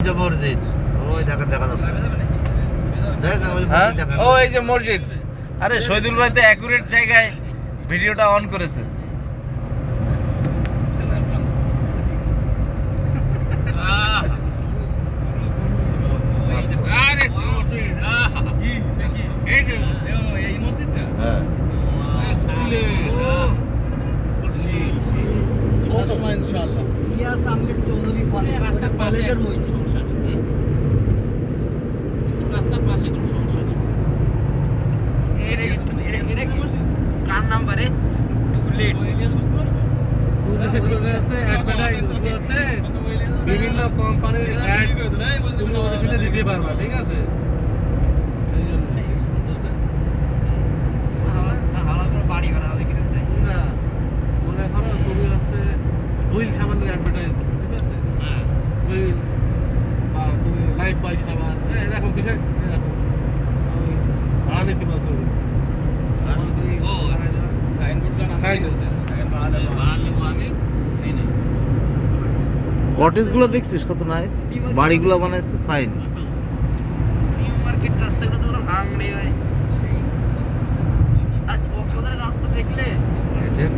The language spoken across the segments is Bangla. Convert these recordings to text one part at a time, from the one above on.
যে মসজিদ। ওই দেখা যাচ্ছে হ্যাঁ? মসজিদ ও এই যে মসজিদ। আরে শহীদুল ভাই তো অ্যাকুরেট জায়গায় ভিডিওটা অন করেছে আরে মসজিদ আহা এই যে হ্যাঁ স্কুলে ইলিয়াস আহমেদ চৌধুরী কলেজ রাস্তা কলেজের মসজিদ। রাস্তার পাশে কোনো সমস্যা নেই। কার নাম্বারে? বিভিন্ন কোম্পানির দিতে পারবা ঠিক আছে এই জন্য। বাড়ি ভাড়া হলে কীরকম দেয় না মনে করো তুমি হচ্ছে হুইল সাবানের অ্যাডভার্টাইজ ঠিক আছে? হ্যাঁ। হুইল বা তুমি লাইফ বয় সাবান হ্যাঁ, এরকম বিষয় এরকম। ওই ভাড়া নিতে পারছ ও সাইড বানালে আমি এই নেই কটেজগুলো দেখছিস কত নাইস বাড়িগুলো বানাইছে ফাইন নিউ মার্কেট রাস্তাগুলো তো হয় সেই। আর কক্সবাজারের রাস্তা দেখলে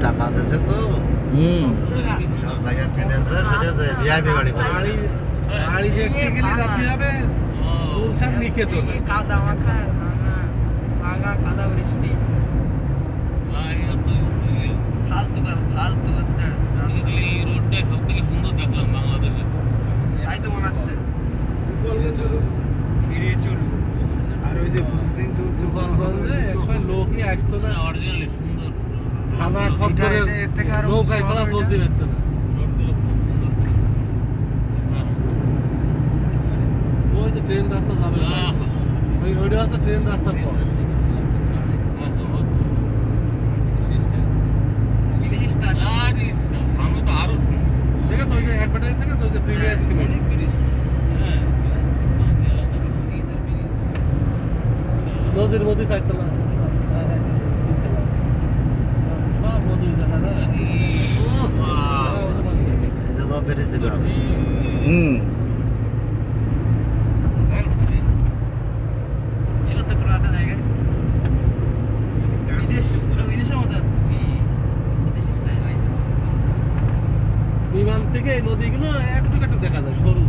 টাকা দিয়েছে তো। হুম। বাড়ি বাড়ি দেখতে গেলে রাতে হবে গুলশান নিকেতন কাদা মাখা ভাঙা ভাঙা কাদা বৃষ্টি ফালতু ফালতু এই রোডটাই সব থেকে সুন্দর দেখলাম বাংলাদেশে তাই তো মনে হচ্ছে। আর ওই যে প্রসেসিং চলছে গোপালগঞ্জে একসময় লোকই আসতো না অরিজিনালি খানা খদ্দরের নৌকায় ছাড়া চলতে পারতো না। ওই যে ট্রেন রাস্তা যাবে আহা, ওই ওইটা হচ্ছে ট্রেন রাস্তার পর আহা, বিদেশি স্টার আরে সামনে তো আরও সুন্দর ঠিক আছে ওই যে অ্যাডভার্টাইজ থেকে ওই যে প্রিমিয়ার সিমেন্ট হ্যাঁ বাকি এলাকা নদীর মধ্যে চারতলা সব নদীর জায়গা না আরে, বাহ। এই যে বাপ বেরিয়েছিল আমি। হুম ছিল তো কোনো একটা জায়গায় বিদেশ পুরো বিদেশের মতো হুম। বিদেশি স্টাইল। বিমান থেকে নদীগুলো একটু একটু দেখা যায় সরু।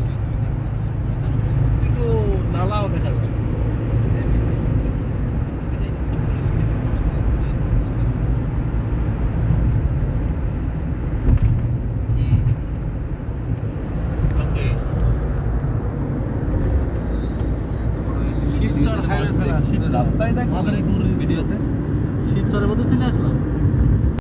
রাস্তায় দেখ। আমাদের এই ভিডিওতে। শিবচরের মধ্যে চলে আসলাম।